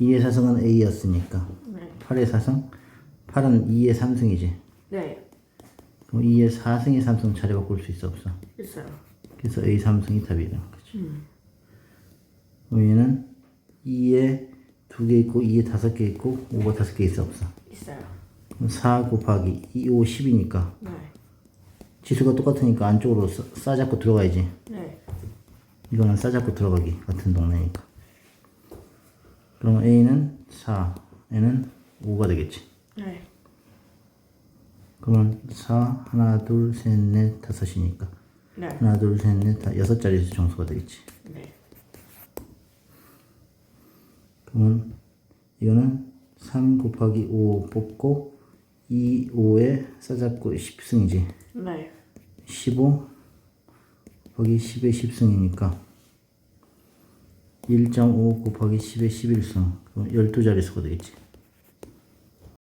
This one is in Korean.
2의 4승은 A였으니까 네. 8의 4승 8은 2의 3승이지 네. 그럼 2의 4승의 3승 자리 바꿀 수 있어 없어 있어요. 그래서 A 3승이 답이다 그치? 음. 그럼 얘는 2에 2개 있고 2에 5개 있고 5가 5개 있어 없어 있어요. 그럼 4 곱하기 2, 5, 10이니까 네. 지수가 똑같으니까 안쪽으로 싸, 싸잡고 들어가야지 네. 이거는 싸잡고 들어가기 같은 동네니까 그럼 A는 4 N은 5가 되겠지 네. 그러면 4 하나 둘 셋 넷 다섯이니까 네. 하나 둘 셋 넷 다 여섯 자리 수 정수가 되겠지 네. 그러면 이거는 3 곱하기 5 뽑고 2, 5에 싸잡고 10승이지 네. 15 곱하기 10에 10승이니까 1.5 곱하기 10에 11승 그럼 12자릿수가 되겠지